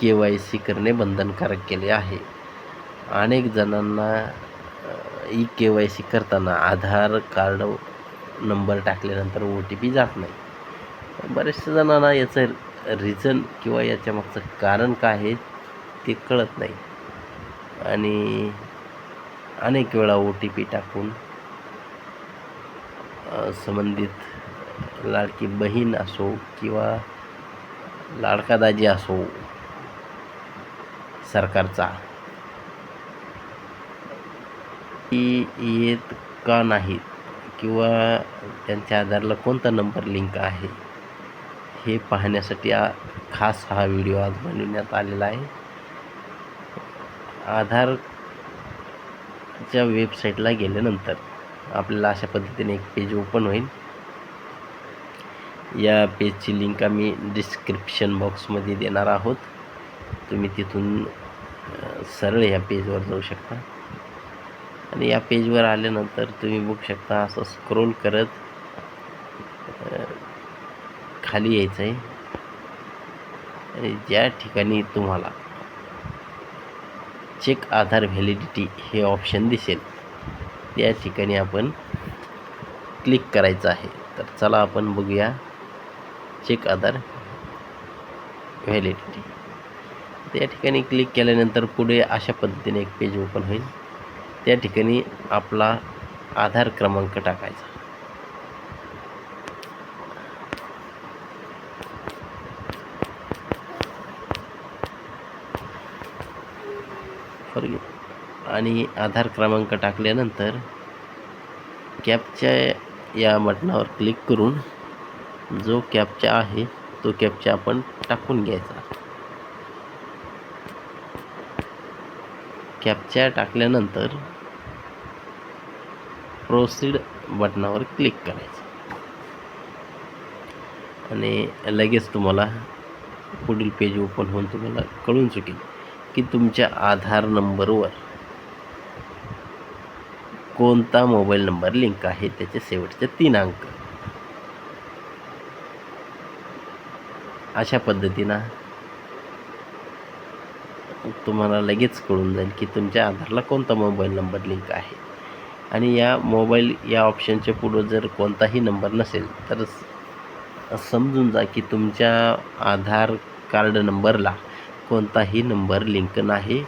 के Y C करणे बंधनकारक केले आहे. अनेक जणांना ई के वाय सी करताना आधार कार्ड नंबर टाकल्यानंतर ओ टी पी जात नाही. बऱ्याचशा जणांना याचं रिझन किंवा याच्या मागचं कारण काय आहे ते कळत नाही. आणि अनेक वेळा ओ टी पी टाकून संबंधित लाडकी बहीण असो किंवा लाडका दाजी असो सरकारचा. ती येत का नाहीत? किंवा त्यांच्या आधारला कोणता नंबर लिंक आहे? हे पाहण्यासाठी आ खास हा व्हिडिओ आज बनवण्यात आलेला आहे. आधारच्या वेबसाईटला गेल्यानंतर आपल्याला अशा पद्धतीने एक पेज ओपन होईल. या पेजची लिंक आम्ही डिस्क्रिप्शन बॉक्समध्ये देणार आहोत. तुम्ही तिथून सरळ या पेजवर जाऊ शकता. आणि या पेजवर आल्यानंतर तुम्ही बघू शकता असं स्क्रोल करत खाली यायचं आहे आणि ज्या ठिकाणी तुम्हाला चेक आधार व्हॅलिडिटी हे ऑप्शन दिसेल त्या ठिकाणी आपण क्लिक करायचं आहे. तर चला आपण बघूया चेक आधार व्हॅलिडिटी त्या ठिकाणी क्लिक केल्यानंतर पुढे अशा पद्धतीने एक पेज ओपन होईल. त्या ठिकाणी आपला आधार क्रमांक टाकायचा. फॉर आणि आधार क्रमांक टाकल्यानंतर कॅपच्या या बटनावर क्लिक करून जो कॅपचा आहे तो कॅपचा आपण टाकून घ्यायचा. कॅप्चर टाकल्यानंतर प्रोसीड बटनावर क्लिक करायचं. आणि लगेच तुम्हाला पुढील पेज ओपन होऊन तुम्हाला कळून चुकेल की तुमच्या आधार नंबरवर कोणता मोबाईल नंबर लिंक आहे त्याचे शेवटचे तीन अंक. अशा पद्धतीनं तुम्हाला लगेच कळून जाईल की तुमच्या आधारला कोणता मोबाईल नंबर लिंक आहे. आणि या मोबाईल या ऑप्शनच्या पुढं जर कोणताही नंबर नसेल तर समजून जा की तुमच्या आधार कार्ड नंबरला कोणताही नंबर लिंक नाही.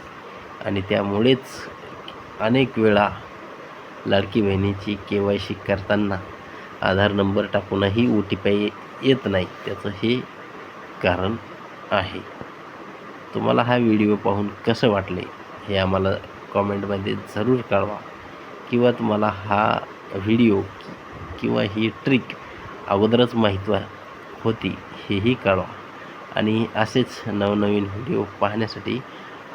आणि त्यामुळेच अनेक वेळा लाडकी बहिणीची के वाय सी करताना आधार नंबर टाकूनही ओ टी पी येत नाही. त्याचं हे कारण आहे. तुम्हाला हा व्हिडिओ पाहून कसं वाटले हे आम्हाला कॉमेंटमध्ये जरूर कळवा. किंवा तुम्हाला हा व्हिडिओ किंवा ही ट्रिक अगोदरच माहीत होती हेही कळवा. आणि असेच नवनवीन व्हिडिओ पाहण्यासाठी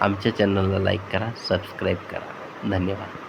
आमच्या चॅनलला लाईक करा सबस्क्राईब करा. धन्यवाद.